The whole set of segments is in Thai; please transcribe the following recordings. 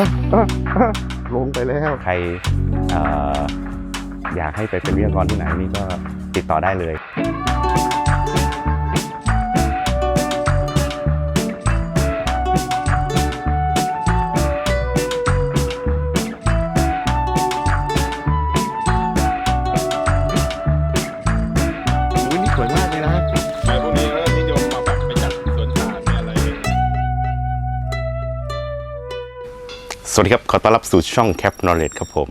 Ah, ah, ah. ลงไปแล้วใครออยากให้ไปเป็นวิทยากรที่ไหนนี่ก็ติดต่อได้เลย วัสดีครับ ขอต้อนรับสู่ช่อง Cap Knowledge ครับผม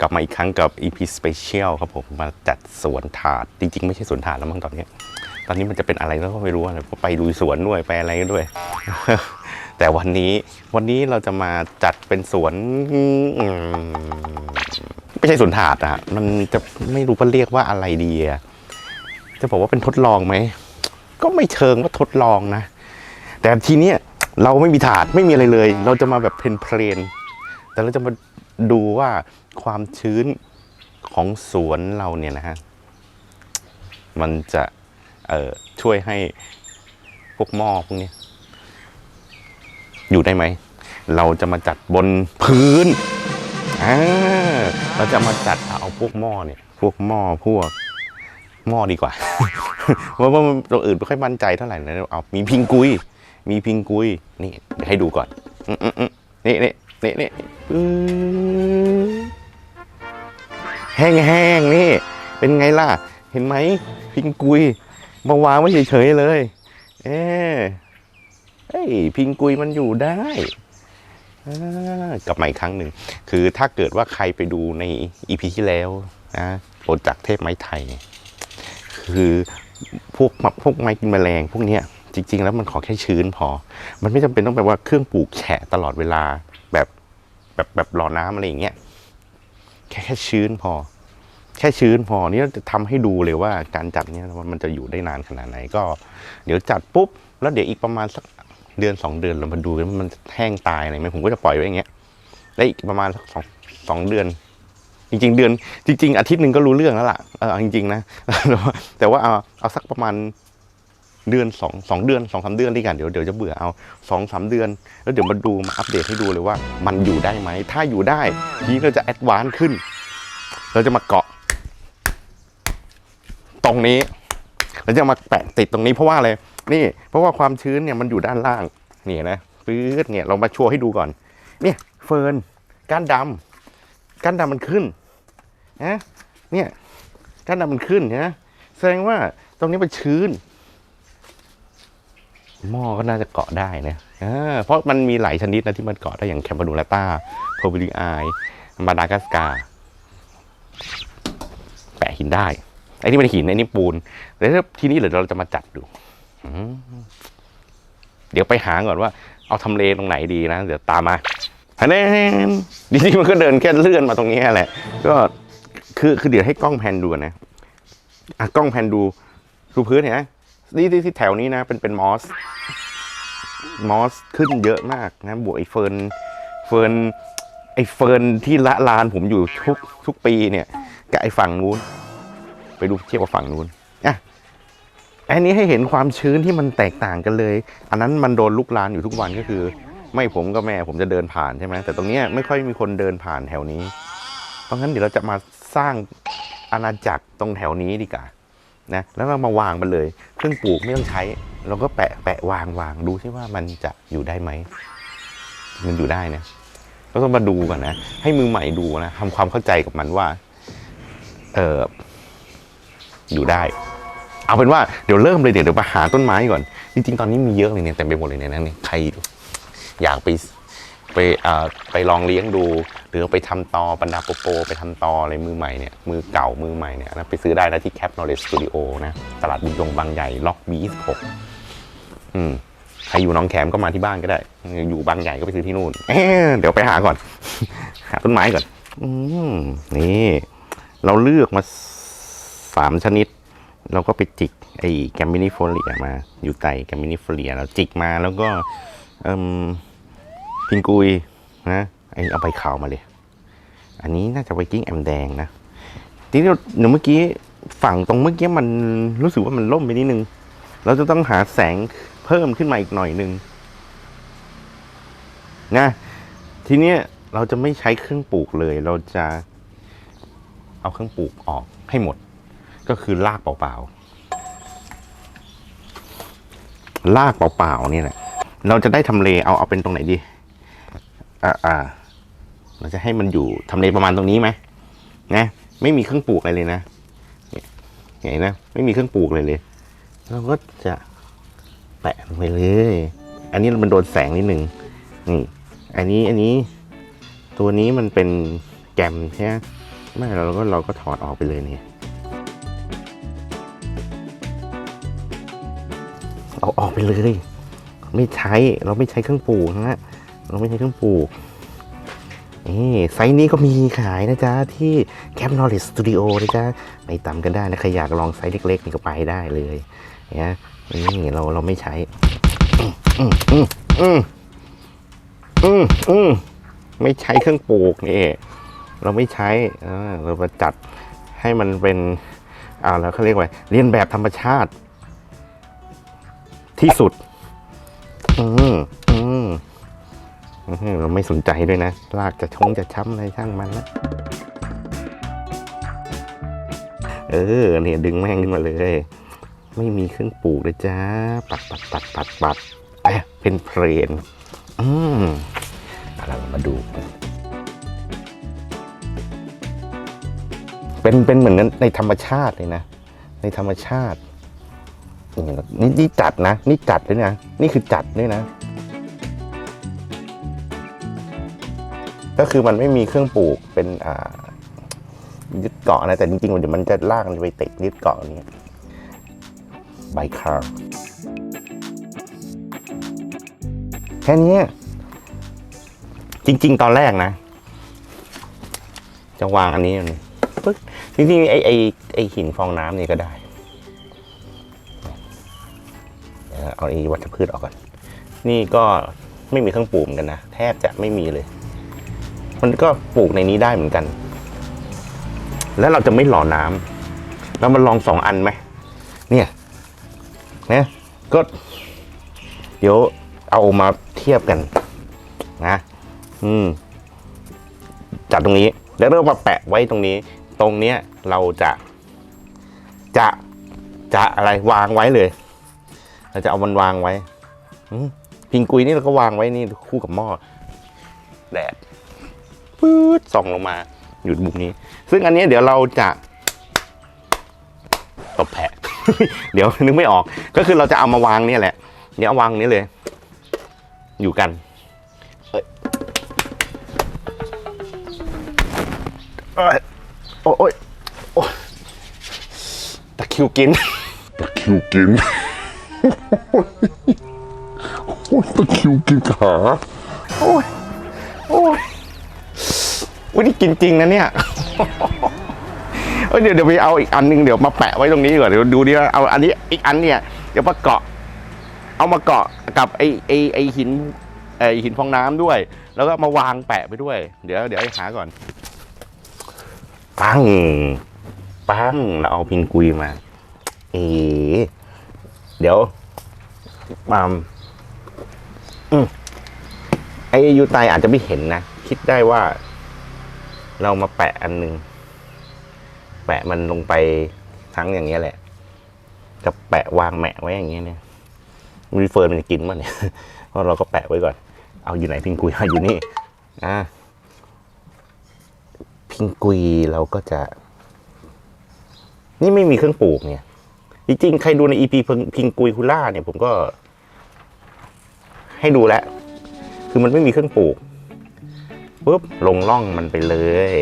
กลับมาอีกครั้งกับ EP Special ครับผม มาจัดสวนถาด จริง ๆ ไม่ใช่สวนถาดแล้วมั้งตอนนี้ ตอนนี้มันจะเป็นอะไรแล้วก็ไม่รู้อะไรไปดูสวนด้วย ไปอะไรด้วย แต่วันนี้วันนี้เราจะมาจัดเป็นสวน ไม่ใช่สวนถาดอะมันจะไม่รู้ว่าเรียกว่าอะไรดีอะจะบอกว่าเป็นทดลองไหม ก็ไม่เชิงว่าทดลองนะ แต่ทีเนี้ย เราไม่มีถาดไม่มีอะไรเลย เราจะมาแบบเพลนๆแต่เราจะมาดูว่าความชื้นของสวนเราเนี่ยนะฮะมันจะช่วยให้พวกหม้อพวกนี้อยู่ได้ไหม เราจะมาจัดบนพื้นเราจะมาจัดเอาพวกหม้อเนี่ย พวกหม้อพวกหม้อดีกว่าว่าะว่าตัวอื่นไม่ค่อยมั่นใจเท่าไหร่นะเอามีพิงกุย มีพิงกุยนี่ให้ดูก่อนนี่นี่นี่นี่แห้งแห้งๆนี่ เป็นไงล่ะ เห็นไหมพิงกุยมาวางไว้เฉยๆเลย เอ๊เอ้ยพิงกุยมันอยู่ได้กลับมาอีกครั้งหนึ่ง คือถ้าเกิดว่าใครไปดูในอีพีที่แล้วนะโปรจากเทพไม้ไทย คือพวกพวกไม้กินแมลงพวกเนี้ย จริง ๆ แล้วมันขอแค่ชื้นพอ มันไม่จำเป็นต้องแบบว่าเครื่องปลูกแฉะตลอดเวลาแบบแบบแบบหล่อน้ำอะไรอย่างเงี้ยแค่แค่ชื้นพอ แค่ชื้นพอนี่จะทำให้ดูเลยว่าการจัดเนี่ยมันจะอยู่ได้นานขนาดไหนก็ เดี๋ยวจัดปุ๊บ แล้วเดี๋ยวอีกประมาณสักเดือนสองเดือนเรามาดูกันว่ามันแห้งตายอะไรไหมผมก็จะปล่อยไว้อย่างเงี้ยแล้วอีกประมาณสักสองสองเดือน จริง ๆ เดือน จริง ๆ อาทิตย์หนึ่งก็รู้เรื่องแล้วล่ะเออจริง ๆ นะแต่ว่าเอาเอาสักประมาณ เดือนสองสองเดือนสองสามเดือนดีกันเดี๋ยวเดี๋ยวจะเบื่อเอาสองสามเดือน แล้วเดี๋ยวมาดูมาอัปเดตให้ดูเลยว่า มันอยู่ได้ไหม ถ้าอยู่ได้ทีนี้เราจะแอดวานซ์ขึ้น เราจะมาเกาะ ตรงนี้เราจะมาแปะติดตรงนี้เพราะว่าอะไรนี่ เพราะว่าความชื้นเนี่ยมันอยู่ด้านล่างนี่นะปื๊ดเนี่ยเรามาโชว์ให้ดูก่อน เนี่ยเฟิร์นก้านดำก้านดำมันขึ้นนะเนี่ยก้านดำมันขึ้นนะแสดงว่าตรงนี้มันชื้น หม้อก็น่าจะเกาะได้นะเพราะมันมีหลายชนิดนะที่มันเกาะได้อย่างแคมปานูลาต้าโพบิลิไอมาดากัสกาแปะหินได้ไอ้นี่มันหินไอ้นี่ปูนแล้วทีนี้เดี๋ยวเราจะมาจัดดูเดี๋ยวไปหาก่อนว่า เอาทำเลตรงไหนดีนะ เดี๋ยวตามมาฮันเนนจริงๆมันก็เดินแค่เลื่อนมาตรงนี้แหละ ก็คือคือเดี๋ยวให้กล้องแพนดูนะอะกล้องแพนดูดูพื้นเห็นไหม นี่ที่แถวนี้นะ เป็นเป็นมอส มอสขึ้นเยอะมากนะบวกไอ้เฟิร์นเฟิร์นไอ้เฟิร์นที่ละลานผมอยู่ทุกทุกปีเนี่ยกับไอ้ฝั่งนู้น ไปดูเทียบกับฝั่งนู้นอะอันนี้ให้เห็นความชื้นที่มันแตกต่างกันเลย อันนั้นมันโดนลุกลานอยู่ทุกวันก็คือ ไม่ผมก็แม่ผมจะเดินผ่านใช่ไหมแต่ตรงนี้ไม่ค่อยมีคนเดินผ่านแถวนี้ เพราะงั้นเดี๋ยวเราจะมาสร้างอาณาจักรตรงแถวนี้ดีกว่า นะแล้วเรามาวางมันเลย เครื่องปลูกไม่ต้องใช้ เราก็แปะแปะวางวางดูใช่ว่ามันจะอยู่ได้ไหม มันอยู่ได้นะเราต้องมาดูก่อนนะ ให้มือใหม่ดูนะทำความเข้าใจกับมันว่า เอออยู่ได้ เอาเป็นว่าเดี๋ยวเริ่มเลยเดี๋ยวเดี๋ยวไปหาต้นไม้ก่อน จริงๆ ตอนนี้มีเยอะเลยเนี่ยเต็มไปหมดเลยเนี่ยนะเนี่ยใครอยากไป ไปไปลองเลี้ยงดู หรือไปทำตอบรรดาโปโป ไปทำตออะไรมือใหม่เนี่ยมือเก่ามือใหม่เนี่ยนะไปซื้อได้นะที่ Cap Knowledge Studio นะตลาดบุญยงบางใหญ่ล็อก B26 อืมใครอยู่น้องแขมก็มาที่บ้านก็ได้ อยู่บางใหญ่ก็ไปซื้อที่นู่นเเดี๋ยวไปหาก่อน หาต้นไม้ก่อน อืมนี่ เราเลือกมาสามชนิด เราก็ไปจิกไอ้แกมมินิโฟเลียมา อยู่ไตแกมมินิโฟเลียเราจิกมาแล้วก็ เอิ่ม พิงกุยนะไอ้เอาใบขาวมาเลย อันนี้น่าจะไวกิ้งแอมแดงนะทีนี้เดี๋ยวเมื่อกี้ฝั่งตรงเมื่อกี้มันรู้สึกว่ามันล่มไปนิดนึง เราจะต้องหาแสงเพิ่มขึ้นมาอีกหน่อยนึงนะทีเนี้ยเราจะไม่ใช้เครื่องปลูกเลย เราจะเอาเครื่องปลูกออกให้หมด ก็คือลากเปล่าๆลากเปล่าๆนี่แหละเราจะได้ทำเลเอาเอาเป็นตรงไหนดี อ่าอ่าเราจะให้มันอยู่ทำเลประมาณตรงนี้ไหมนะไม่มีเครื่องปลูกอะไรเลยนะเนี่ยเห็นนะไม่มีเครื่องปลูกเลยเลย เราก็จะแปะลงไปเลย อันนี้มันโดนแสงนิดหนึ่งนี่ อันนี้อันนี้ตัวนี้มันเป็นแกมใช่ไหมไม่เราก็เราก็ถอดออกไปเลยเนี่ยเอาออกไปเลย ไม่ใช้เราไม่ใช้เครื่องปลูกนะ เราไม่ใช้เครื่องปลูกนี่ไซส์นี้ก็มีขายนะจ๊ะ ที่ Camp Knowledge Studio นะจ๊ะ ไปตามกันได้นะ ใครอยากลองไซส์เล็กๆ นี่ก็ไปได้เลยนะนี่เราเราไม่ใช้ อืมอืมอืมอืมอืมไม่ใช้เครื่องปลูกนี่ เราไม่ใช้เรามาจัดให้มันเป็นอ่าแล้วเขาเรียกว่าเรียนแบบธรรมชาติ ที่สุด อืมอืมอื้อหือ เราไม่สนใจด้วยนะ ลากจะชงจะช้ำอะไรช่างมันละเออเนี่ยดึงแม่งขึ้นมาเลย ไม่มีเครื่องปลูกเลยจ้า ปัดปัดปัดปัดปัดเอ๊ะเป็นเพลนอืมเอะเรามาดู เป็นเป็นเหมือนในธรรมชาติเลยนะ ในธรรมชาตินี่นี่นี่จัดนะ นี่จัดด้วยนะ นี่คือจัดด้วยนะ ก็คือมันไม่มีเครื่องปลูกเป็นอ่ายึดเกาะนะแต่จริงๆเดี๋ยวมันจะลากมันไปติดยึดเกาะนี้ใบคาร์แค่นี้จริง ๆ ตอนแรกนะ จะวางอันนี้มันปึ๊กจริงๆไอไอไอหินฟองน้ำนี่ก็ได้เอาไอวัชพืชออกก่อน นี่ก็ไม่มีเครื่องปลูกเหมือนกันนะ แทบจะไม่มีเลย มันก็ปลูกในนี้ได้เหมือนกัน แล้วเราจะไม่หล่อน้ำเรามาลองสองอันไหมเนี่ยนะก็ เดี๋ยวเอามาเทียบกัน นะ อืม จัดตรงนี้ แล้วเรามาแปะไว้ตรงนี้ ตรงเนี้ยเราจะ จะจะอะไรวางไว้เลย เราจะเอามันวางไว้พิงกุยนี่เราก็วางไว้นี่คู่กับหม้อแดด ปื๊ดส่องลงมาหยุดมุมนี้ ซึ่งอันนี้เดี๋ยวเราจะตบแผะเดี๋ยวนึกไม่ออก ก็คือเราจะเอามาวางเนี่ยแหละเดี๋ยวเอาวางนี้เลย อยู่กันเอ้ยเอ้ยโอ้ยโอ้ยตะคริวกินคิวกินโอ้ยตะคริวกินขาโอ้ยโอ้ย วันนี้กินจริงนะเนี่ยเดี๋ยวเดี๋ยวไปเอาอีกอันหนึงเดี๋ยวมาแปะไว้ตรงนี้ก่อนเดี๋ยวดูดิว่าเอาอันนี้อีกอันเนี่ยเดี๋ยวมาเกาะ เอามาเกาะกับไอไอไอหินไอหินฟองน้ำด้วย แล้วก็มาวางแปะไปด้วย เดี๋ยวเดี๋ยวให้หาก่อน ปัง ปังเราเอาพิงกุยมา เอเดี๋ยวมามอืมไอยูไตอาจจะไม่เห็นนะ คิดได้ว่า เรามาแปะอันหนึ่งแปะมันลงไปทั้งอย่างเงี้ยแหละกับแปะวางแหมะไว้อย่างเงี้ยเนี่ยมีเฟิร์นมันจะกินมั้งเนี่ยเพราะเราก็แปะไว้ก่อน เอาอยู่ไหนพิงกุยเอาอยู่นี่อะพิงกุยเราก็จะ นี่ไม่มีเครื่องปลูกเนี่ยจริงๆใครดูในอีพีพิงกุยคุล่าเนี่ยผมก็ ให้ดูแล้วคือมันไม่มีเครื่องปลูก ปุ๊บลงร่องมันไปเลย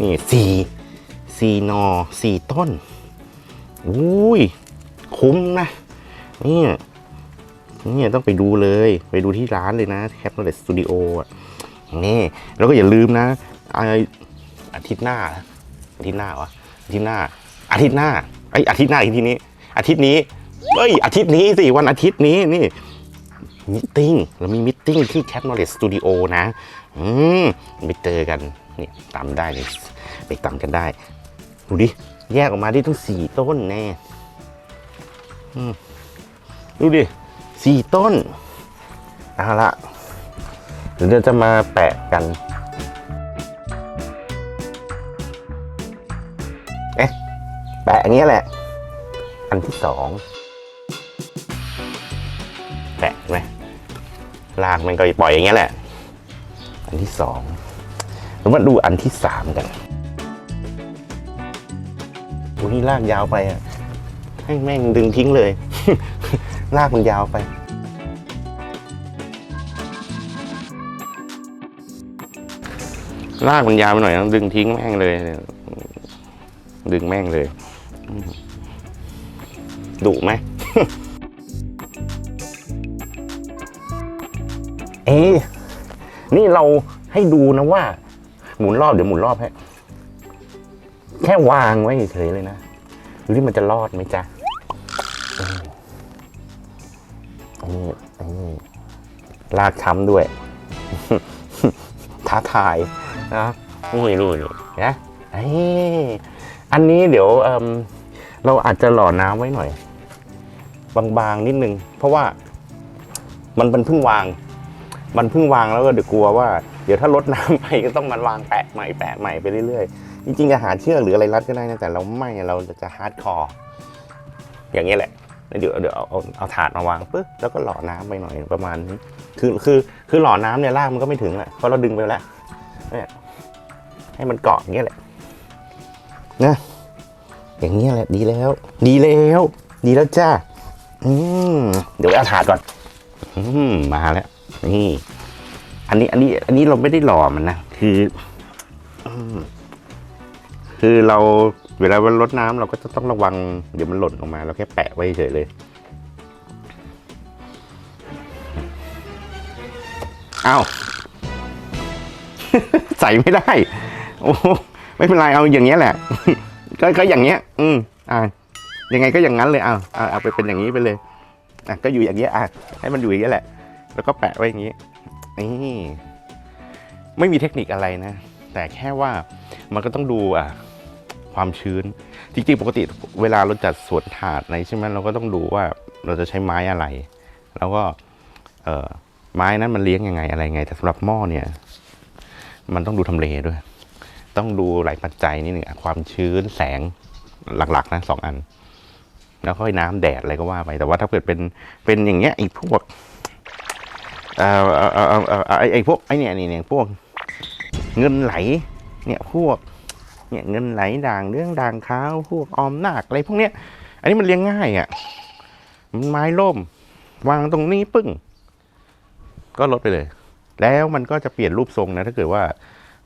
นี่สี่สี่หนอสี่ต้นอุ้ยคุ้มนะนี่นี่ต้องไปดูเลย ไปดูที่ร้านเลยนะแคปโนเลสสตูดิโออะนี่แล้วก็อย่าลืมนะไออาทิตย์หน้า อาทิตย์หน้าวะอาทิตย์หน้า อาทิตย์หน้าไออาทิตย์หน้าอาทิตย์นี้ อาทิตย์นี้เอ้ยอาทิตย์นี้สิวันอาทิตย์นี้นี่ มิทติ้งเรามีมิทติ้งที่แคปโนเลสตูดิโอนะอืมไปเจอกันเนี่ยตามได้เลยไปตามกันได้ดูดิแยกออกมาได้ทั้งสี่ต้นแน่อืมดูดิสี่ต้นเอาละเดี๋ยวเราจะมาแปะกันเอ๊ะแปะอย่างเงี้ยแหละ อันที่สอง ลากมันก็ปล่อยอย่างเงี้ยแหละ อันที่สองแล้วมาดูอันที่สามกันดูนี่ลากยาวไปอะให้แม่งดึงทิ้งเลย ลากมันยาวไปลากมันยาวไปหน่อยต้องดึงทิ้งแม่งเลย ดึงแม่งเลยดุไหม เอ๊ะนี่เราให้ดูนะว่า หมุนรอบเดี๋ยวหมุนรอบให้แค่วางไว้เฉยๆเลยนะดูที่มันจะรอดไหมจ๊ะอันนี้อันนี้ลากช้ำด้วย ท้าทายนะนี่ดูนี่นะเอ้ยอันนี้เดี๋ยวเอิ่มเราอาจจะหล่อน้ำไว้หน่อย บางๆนิดนึง เพราะว่ามันเป็นเพิ่งวาง มันเพิ่งวางแล้วก็เดี๋ยวกลัวว่าเดี๋ยวถ้าลดน้ำไปก็ต้องมันวางแปะใหม่แปะใหม่ไปเรื่อยๆ จริงๆอาหาเชือกหรืออะไรรัดก็ได้นะแต่เราไม่เราจะฮาร์ดคอร์อย่างนี้แหละแล้วเดี๋ยวเดี๋ยวเอาเอาถาดมาวางปึ๊บแล้วก็หล่อน้ำไปหน่อยประมาณนี้คือคือคือหล่อน้ำเนี่ยลากมันก็ไม่ถึงแหละเพราะเราดึงไปแล้วเนี่ยให้มันเกาะอย่างเงี้ยแหละนะอย่างเงี้ยแหละดีแล้ว ดีแล้ว ดีแล้วจ้าอืมเดี๋ยวเอาถาดก่อน อืมมาแล้ว นี่ อันนี้อันนี้ อันนี้เราไม่ได้หล่อมันนะคือคือเราเวลาเราลดน้ำเราก็จะต้องระวัง เดี๋ยวมันหล่นลงมา เราแค่แปะไว้เฉยเลยอ้าวใส่ไม่ได้ โอ้ไม่เป็นไรเอาอย่างเงี้ยแหละ ก็ก็อย่างเงี้ย อืมอ่ายังไงก็อย่างนั้นเลยเอาเอาเอาไปเป็นอย่างนี้ไปเลยอะก็อยู่อย่างเงี้ยอะให้มันอยู่อย่างเงี้ยแหละ แล้วก็แปะไว้อย่างนี้นี่ไม่มีเทคนิคอะไรนะ แต่แค่ว่ามันก็ต้องดูอะความชื้น จริงๆ ปกติเวลาเราจัดสวนถาดอะไรใช่ไหมเราก็ต้องดูว่าเราจะใช้ไม้อะไร แล้วก็เออไม้นั้นมันเลี้ยงยังไงอะไรไง แต่สำหรับหม้อเนี่ย มันต้องดูทำเลด้วย ต้องดูหลายปัจจัยนิดหนึ่งความชื้นแสงหลักๆนะสองอัน แล้วค่อยน้ำแดดอะไรก็ว่าไป แต่ว่าถ้าเกิดเป็นเป็นอย่างเงี้ยไอ้พวก เอ่อเอ่อเอ่อเอ่อไอ้ไอพวกไอ้เนี่ยนี่เนี่ยพวกเงินไหล เนี่ยพวก เนี่ยเงินไหลด่างเรื่องด่างขาวพวกออมนาคอะไรพวกเนี้ย อันนี้มันเลี้ยงง่ายอะมันไม้ล่ม วางตรงนี้ปึ้ง ก็ลดไปเลย แล้วมันก็จะเปลี่ยนรูปทรงนะ ถ้าเกิดว่า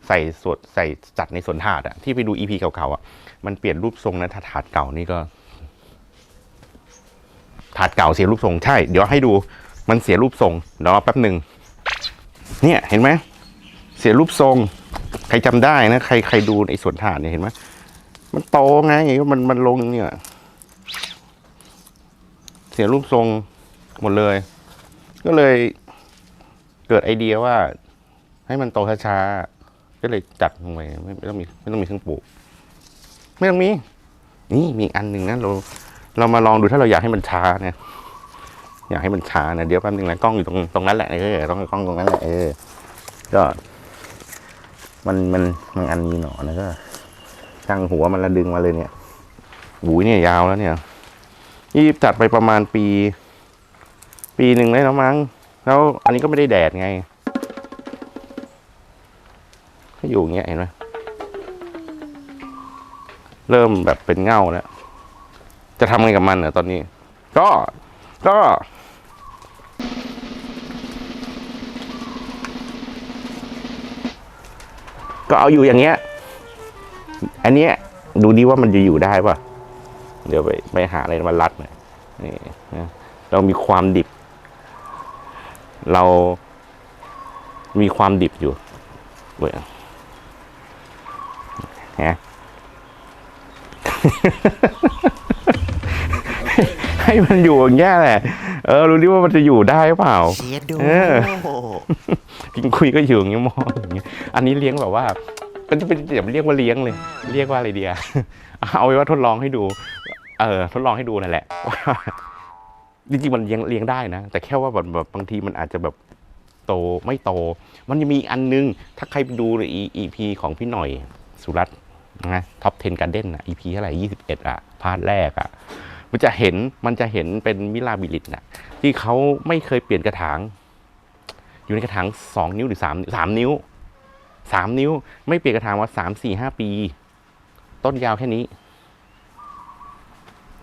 ใส่สดใส่จัดในสวนถาดอะที่ไปดูอีพีเก่าๆอะมันเปลี่ยนรูปทรงนะถ้าถาดเก่านี่ก็ถาดเก่าเสียรูปทรงใช่ เดี๋ยวให้ดู มันเสียรูปทรงเดี๋ยวรอแป๊บหนึ่งเนี่ยเห็นไหมเสียรูปทรง ใครจำได้นะ ใครใครดูในสวนถาดเนี่ยเห็นไหมมันโตไงมันมันลงเนี่ยเสียรูปทรงหมดเลย ก็เลยเกิดไอเดียว่า ให้มันโตช้าๆก็เลยจัดลงไปไม่ไม่ต้องมีไม่ต้องมีเครื่องปลูก ไม่ต้องมี นี่มีอันหนึ่งนะเรา เรามาลองดูถ้าเราอยากให้มันช้าเนี่ย อยากให้มันช้านะเดี๋ยวแป๊บนึงนะกล้องอยู่ตรงตรงนั้นแหละเออต้องกล้องตรงนั้นแหละเออก็ มันมันมันอันมีหนอนนะก็ช่างหัวมันละดึงมาเลยเนี่ยหูยเนี่ยยาวแล้วเนี่ยนี่จัดไปประมาณปี ปีหนึ่งได้แล้วมั้งแล้วอันนี้ก็ไม่ได้แดดไงก็อยู่อย่างเงี้ยเห็นไหมเริ่มแบบเป็นเง่าแล้ว จะทำไงกับมันเหรอตอนนี้ ก็ ก็ ก็เอาอยู่อย่างเงี้ย อันเนี้ยดูดีว่ามันจะอยู่ได้ป่ะ เดี๋ยวไปไปหาอะไรมารัดหน่อยนี่นะเรามีความดิบ เรามีความดิบอยู่เว้ยฮะ ให้มันอยู่อย่างเงี้ยแหละ เออ รู้ดิว่ามันจะอยู่ได้เปล่า เชียดดูเออกินคุยก็อยู่อย่างเงี้ยมองอย่างเงี้ยอันนี้เลี้ยงแบบว่าเป็นเป็นอย่าเรียกว่าเลี้ยงเลย เรียกว่าอะไรเดีย เอาไว้ว่าทดลองให้ดู เออ ทดลองให้ดูนั่นแหละว่าจริงๆมันเลี้ยงเลี้ยงได้นะ แต่แค่ว่าแบบแบบบางทีมันอาจจะแบบโตไม่โต มันยังมีอีกอันนึง ถ้าใครไปดูใน EP ของพี่หน่อยสุรัตน์นะท็อป 10 การเด้นอะ EP เท่าไหร่21 อะ พาร์ทแรกอะ มันจะเห็นมันจะเห็นเป็นมิลาบิลิตน่ะที่เขาไม่เคยเปลี่ยนกระถาง อยู่ในกระถางสองนิ้วหรือสามสามนิ้วสามนิ้ว ไม่เปลี่ยนกระถางมาสามสี่ห้าปี ต้นยาวแค่นี้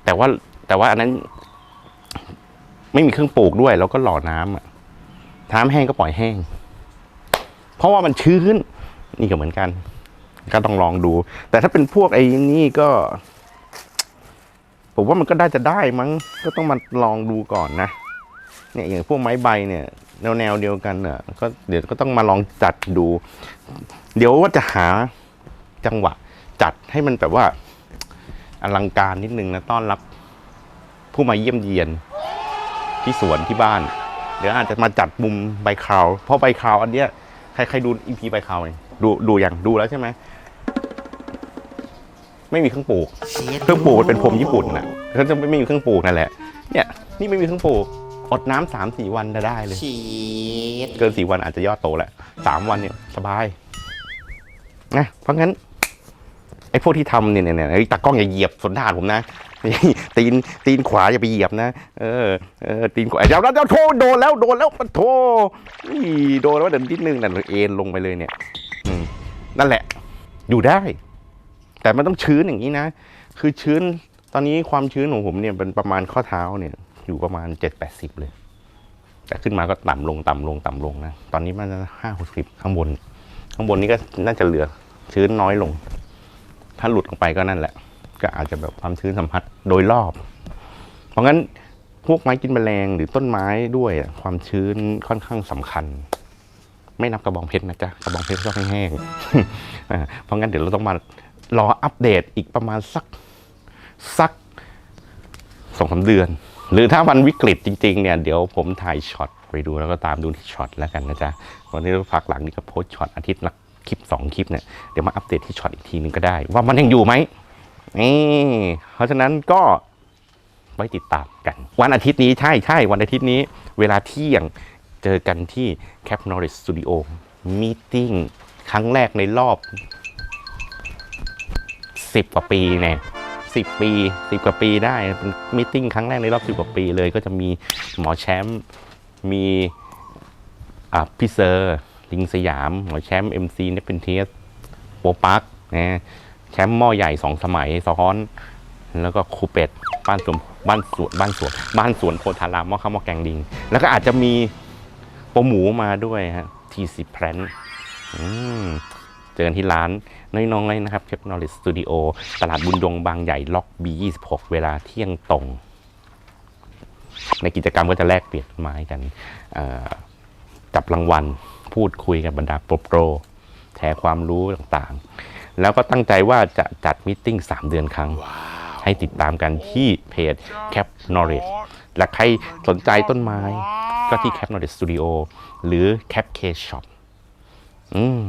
แต่ว่าแต่ว่าอันนั้น ไม่มีเครื่องปลูกด้วย แล้วก็หล่อน้ำอะน้ำแห้งก็ปล่อยแห้ง เพราะว่ามันชื้นนี่ก็เหมือนกัน ก็ต้องลองดู แต่ถ้าเป็นพวกไอ้นี่ก็ ผมว่ามันก็ได้จะได้มั้งก็ต้องมาลองดูก่อนนะเนี่ยอย่างพวกไม้ใบเนี่ยแนวแนวเดียวกันเน่ะก็เดี๋ยวก็ต้องมาลองจัดดู เดี๋ยวว่าจะหาจังหวะ จัดให้มันแบบว่า อลังการนิดนึงนะต้อนรับ ผู้มาเยี่ยมเยียนที่สวนที่บ้าน เดี๋ยวอาจจะมาจัดมุมใบคราวเพราะใบคราวอันเนี้ยใครใครดูอีพีใบคราวไหมดูดูอย่างดูแล้วใช่ไหม ไม่มีเครื่องปลูกเชียดเครื่องปลูกมันเป็นพรมญี่ปุ่นน่ะเขาจะไม่มีเครื่องปลูกนั่นแหละ เนี่ยนี่ไม่มีเครื่องปลูกอดน้ำสามสี่วันจะได้เลยเชียดเกินสี่วันอาจจะยอดโตแหละสามวันเนี่ยสบายนะเพราะงั้นไอ้พวกที่ทำเนี่ยเนี่ยเนี่ยไอ้ตากล้องอย่าเหยียบสนทานผมนะ ตีนตีนขวาอย่าไปเหยียบนะ เออเออตีนขวาเดี๋ยวเดี๋ยวโทษโดนแล้วโดนแล้วมันโทนี่โดนแล้วเดี๋ยวนิดนึงนั่นเอ็นลงไปเลยเนี่ยอืมนั่นแหละ อยู่ได้ แต่มันต้องชื้นอย่างนี้นะ คือชื้นตอนนี้ความชื้นของผมเนี่ยเป็นประมาณข้อเท้าเนี่ยอยู่ประมาณเจ็ดแปดสิบเลย แต่ขึ้นมาก็ต่ำลงต่ำลงต่ำลงนะ ตอนนี้มันห้าหกสิบข้างบน ข้างบนนี้ก็น่าจะเหลือชื้นน้อยลง ถ้าหลุดลงไปก็นั่นแหละ ก็อาจจะแบบความชื้นสัมผัสโดยรอบ เพราะงั้นพวกไม้กินแมลงหรือต้นไม้ด้วยความชื้นค่อนข้างสำคัญ ไม่นับกระบองเพชรนะจ๊ะกระบองเพชรชอบแห้งๆเพราะงั้นเดี๋ยวเราต้องมา รออัปเดตอีกประมาณสักสักสองสาเดือน หรือถ้าวันวิกฤตจริงๆเนี่ยเดี๋ยวผมถ่ายช็อตไปดูแล้วก็ตามดูที่ช็อตแล้วกันนะจ๊ะวันนี้พักหลังนี้ก็โพสช็อตอาทิตย์ละคลิปสองคลิปเนี่ยเดี๋ยวมาอัปเดตที่ช็อตอีกทีนึงก็ได้ ว่ามันยังอยู่ไหมนี่เพราะฉะนั้นก็ไว้ติดตามกัน วันอาทิตย์นี้ใช่ใช่วันอาทิตย์นี้ เวลาเที่ยงเจอกันที่ Cap Knowledge Studio Meeting ครั้งแรกในรอบ สิบกว่าปีเนี่ยสิบปีสิบกว่าปีได้เป็นมิ팅ครั้งแรกในรอบสิบกว่าปีเลย ก็จะมีหมอแชมป์มีอ่าพี่เซอร์ลิงสยาม หมอแชมป์เอ็มซีเนปเป็นเทียสโปปักนะแชมป์หม้อใหญ่สองสมัยซ้อน แล้วก็ครูเป็ดบ้านสวนบ้านสวนบ้านสวนบ้านสวนโพธารามหม้อข้าวหม้อแกงลิง แล้วก็อาจจะมีโปหมูมาด้วยฮะทีสิแพลนอืมเจอกันที่ร้าน น้อยๆนะครับเทคโนโลยีสตูดิโอตลาดบุญดงบางใหญ่ล็อก B26 เวลาเที่ยงตรง ในกิจกรรมก็จะแลกเปลี่ยนไม้กันเอ่อจับรางวัล พูดคุยกับบรรดาโปรโปรแชร์ความรู้ต่างๆ แล้วก็ตั้งใจว่าจะจัดมิ팅3 เดือนครั้ง ให้ติดตามกันที่เพจ Cap Knowledge และใครสนใจต้นไม้ก็ที่ Cap Knowledge Studio หรือ Cap K Shop อืม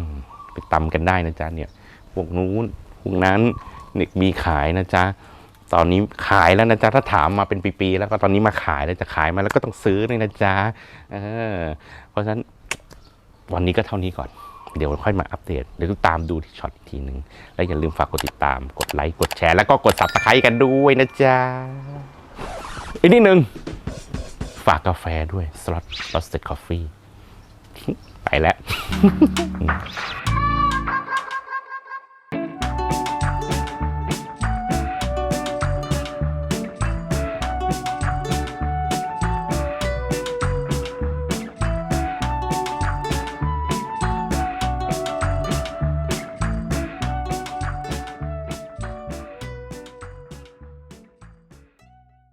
ไปตำกันได้นะจ๊ะเนี่ย พวกนู้นพวกนั้นเนี่ยมีขายนะจ๊ะตอนนี้ขายแล้วนะจ๊ะถ้าถามมาเป็นปีๆแล้วก็ตอนนี้มาขายแล้วจะขายมาแล้วก็ต้องซื้อเลยนะจ๊ะเออเพราะฉะนั้นวันนี้ก็เท่านี้ก่อน เดี๋ยวค่อยมาอัปเดตเดี๋ยวตามดูที่ช็อตอีกทีหนึ่งและอย่าลืมฝากกดติดตามกดไลค์กดแชร์แล้วก็กด subscribe กันด้วยนะจ๊ะอีกนิดนึงฝากกาแฟด้วย Slot Roasted Coffee ไปแล้ว